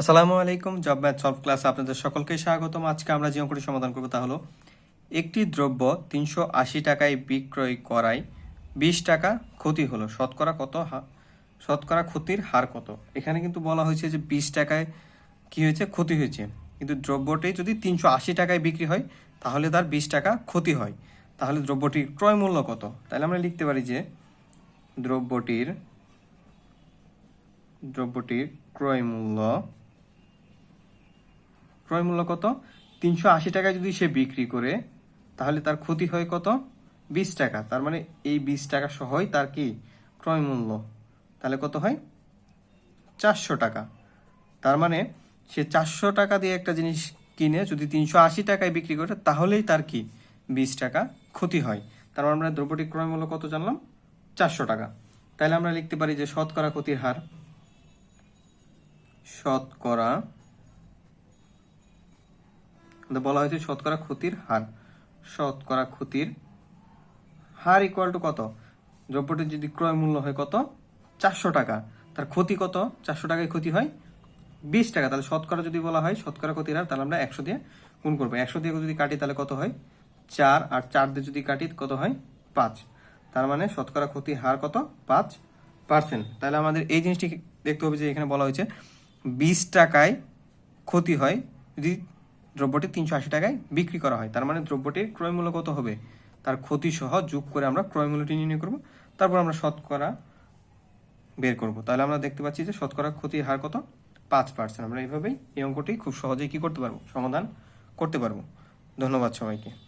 আসসালামু আলাইকুম job math solve ক্লাসে আপনাদের সকলকে স্বাগতম। আজকে আমরা যে অঙ্কটি সমাধান করব তা হলো, একটি দ্রব্য তিনশো আশি টাকায় বিক্রয় করায় বিশ টাকা ক্ষতি হলো। শতকরা কত শতকরা ক্ষতির হার কত? এখানে কিন্তু বলা হয়েছে যে বিশ টাকায় কি হয়েছে? ক্ষতি হয়েছে। কিন্তু দ্রব্যটি যদি তিনশো আশি টাকায় বিক্রি হয়, তাহলে তার বিশ টাকা ক্ষতি হয়। তাহলে দ্রব্যটির ক্রয় মূল্য কত? তাহলে আমরা লিখতে পারি যে দ্রব্যটির দ্রব্যটির ক্রয় মূল্য ক্রয় মূল্য কত? তিনশো আশি টাকায় যদি সে বিক্রি করে, তাহলে তার ক্ষতি হয় কত? বিশ টাকা। তার মানে এই বিশ টাকা সহই তার কি? ক্রয় মূল্য। তাহলে কত হয়? চারশো টাকা। তার মানে সে চারশো টাকা দিয়ে একটা জিনিস কিনে যদি তিনশো আশি টাকায় বিক্রি করে, তাহলেই তার কি? বিশ টাকা ক্ষতি হয়। তার মানে আমরা দ্রব্যটির ক্রয় মূল্য কত জানলাম? চারশো টাকা। তাহলে আমরা লিখতে পারি যে শতকরা ক্ষতির হার, শতকরা বলা হয়েছে শতকরা ক্ষতির হার। শতকরা ক্ষতির হার ইকুয়াল টু কত? দ্রব্যটির যদি ক্রয় মূল্য হয় কত? চারশো টাকা। তার ক্ষতি কত? চারশো টাকায় ক্ষতি হয় বিশ টাকা। তাহলে শতকরা যদি বলা হয়, শতকরা ক্ষতির হার, তাহলে আমরা একশো দিয়ে গুণ করব। একশো দিয়ে যদি কাটি, তাহলে কত হয়? চার। আর চার দিয়ে যদি কাটি, কত হয়? পাঁচ। তার মানে শতকরা ক্ষতির হার কত? পাঁচ পার্সেন্ট তাহলে আমাদের এই জিনিসটি দেখতে হবে যে এখানে বলা হয়েছে, বিশ টাকায় ক্ষতি হয় যদি দ্রব্যটি তিনশো আশি টাকায় বিক্রি করা হয়। তার মানে দ্রব্যটির ক্রয়মূল্য কত হবে? তার ক্ষতি সহ যোগ করে আমরা ক্রয়মূল্যটি নির্ণয় করব। তারপর আমরা শতকরা বের করব। তাহলে আমরা দেখতে পাচ্ছি যে শতকরা ক্ষতির হার কত? পাঁচ পার্সেন্ট আমরা এইভাবেই এই অঙ্কটি খুব সহজেই কী করতে পারব? সমাধান করতে পারব। ধন্যবাদ সবাইকে।